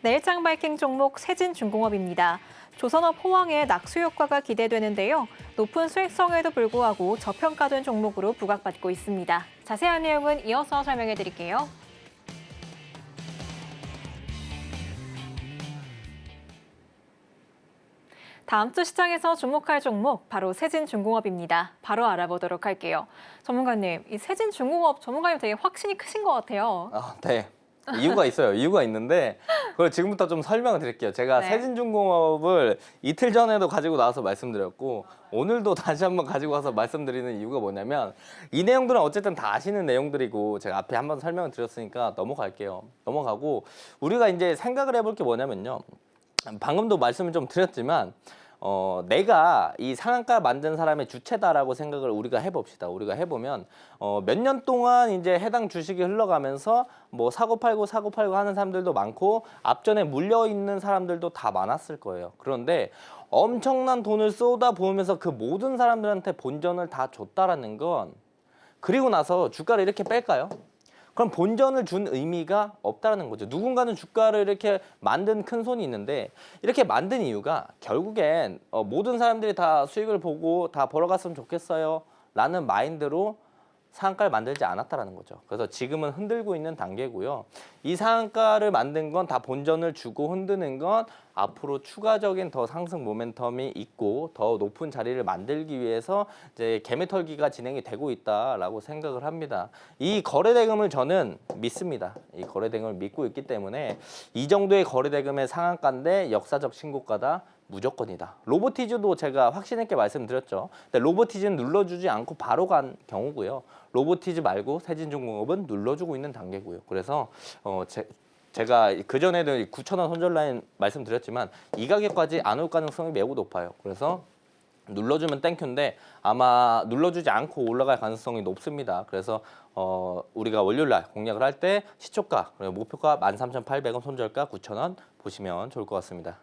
내일장 바이킹 종목 세진중공업입니다. 조선업 호황의 낙수 효과가 기대되는데요. 높은 수익성에도 불구하고 저평가된 종목으로 부각받고 있습니다. 자세한 내용은 이어서 설명해 드릴게요. 다음 주 시장에서 주목할 종목 바로 세진중공업입니다. 바로 알아보도록 할게요. 전문가님, 이 세진중공업 전문가님 되게 확신이 크신 것 같아요. 아, 네. 이유가 있어요. 이유가 있는데 그걸 지금부터 좀 설명을 드릴게요. 제가 네. 세진중공업을 이틀 전에도 가지고 나와서 말씀드렸고 오늘도 다시 한번 가지고 와서 말씀드리는 이유가 뭐냐면 이 내용들은 어쨌든 다 아시는 내용들이고 제가 앞에 한번 설명을 드렸으니까 넘어갈게요. 넘어가고 우리가 이제 생각을 해볼 게 뭐냐면요. 방금도 말씀을 좀 드렸지만 어, 내가 이 상한가 만든 사람의 주체다라고 생각을 우리가 해봅시다. 우리가 해보면 어, 몇 년 동안 이제 해당 주식이 흘러가면서 뭐 사고 팔고 사고 팔고 하는 사람들도 많고 앞전에 물려 있는 사람들도 다 많았을 거예요. 그런데 엄청난 돈을 쏟아 부으면서 그 모든 사람들한테 본전을 다 줬다라는 건 그리고 나서 주가를 이렇게 뺄까요? 그럼 본전을 준 의미가 없다라는 거죠. 누군가는 주가를 이렇게 만든 큰 손이 있는데 이렇게 만든 이유가 결국엔 어, 모든 사람들이 다 수익을 보고 다 벌어갔으면 좋겠어요. 라는 마인드로 상한가를 만들지 않았다라는 거죠. 그래서 지금은 흔들고 있는 단계고요. 이 상한가를 만든 건 다 본전을 주고 흔드는 건 앞으로 추가적인 더 상승 모멘텀이 있고 더 높은 자리를 만들기 위해서 이제 개매털기가 진행이 되고 있다라고 생각을 합니다. 이 거래 대금을 저는 믿습니다. 이 거래 대금을 믿고 있기 때문에 이 정도의 거래 대금의 상한가인데 역사적 신고가다. 무조건이다. 로보티즈도 제가 확신 있게 말씀드렸죠. 근데 로보티즈는 눌러주지 않고 바로 간 경우고요. 로보티즈 말고 세진중공업은 눌러주고 있는 단계고요. 그래서 어, 제, 제가 그 전에도 9,000원 손절 라인 말씀드렸지만 이 가격까지 안 올 가능성이 매우 높아요. 그래서 눌러주면 땡큐인데 아마 눌러주지 않고 올라갈 가능성이 높습니다. 그래서 어, 우리가 월요일 날 공략을 할 때 시초가 목표가 13,800원 손절가 9,000원 보시면 좋을 것 같습니다.